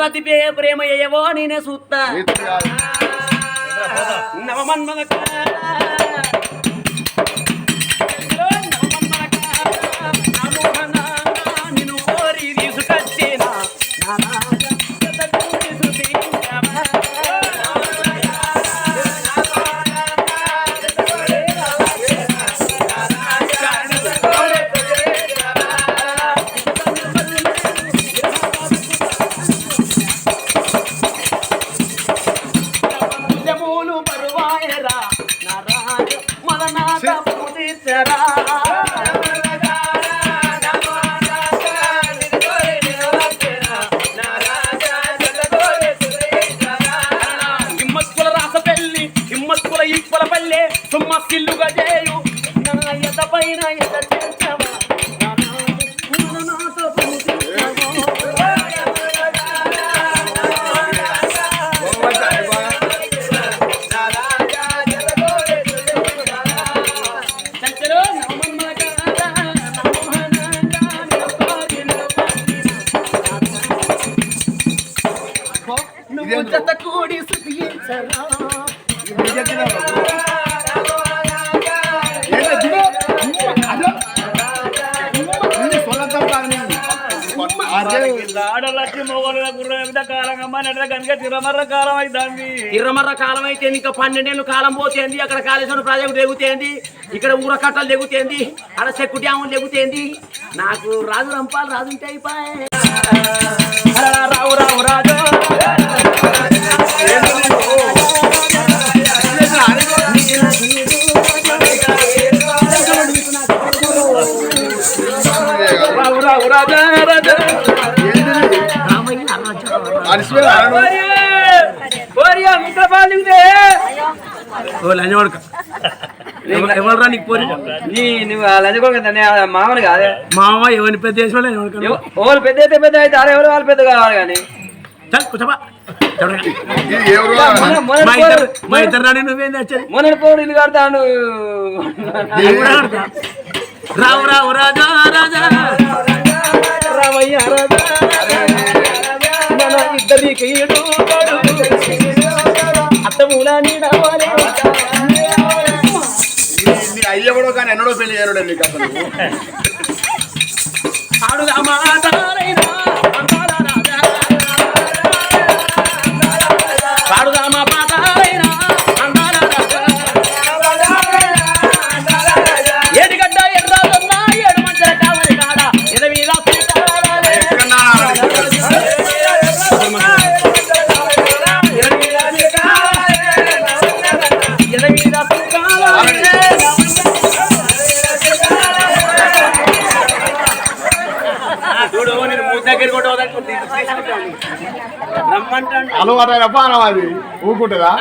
రతి ప్రేమ ఏవో నేనే సూత్తా. నీతో పూజించరా హిమ్మత్తుల ఇప్పల పల్లె సుమ్మ సిల్లుగా చేయు. నా ఎద పైన జత కూడి సుఖించరా ఏంటో దిగు. అదో. ఇది సొల్లంతం గుర్ర కాలం నడ కనుక తిరమర్ర కాలం అవుతుంది ఇర్రమర్ర కాలం అయితే ఇంకా పన్నెండేళ్ళు కాలం పోతేంది అక్కడ కాళేశ్వరం ప్రాజెక్టు దిగుతేంది ఇక్కడ ఊరకట్టలు దిగుతేంది అక్కడ చెక్కు డ్యాములు దిగుతేంది నాకు రాజు రంపాలు రాజు ఉంటే అయిపోయి రావు రావు రాజు. ఎవరా నీకు పోరి నువ్వు లంచుకోక మామని కాదే మామ ఎవరిని పెద్ద చేసిన లంజవాడుక ఎవరు పెద్ద అయితే పెద్ద అయితే అరే ఎవరు వాళ్ళు పెద్ద కావాలి కానీ చల్ కూర్చోబా మా ఇద్దరు పోరు- నువ్వేం తెచ్చది మొన్న పోడు ఇల్లు కడతాను రావు రావు రాజా. మన ఇద్దరికి ఈడు కొడుకు. అయ్యవడో కానీ ఎన్నడో పెళ్ళి చేయనుడే నీకు అసలు ఆడుదామా దగ్గర కూడా రమ్మంటాను. అలవాటు అయిన పానం అది ఊకుంటుందా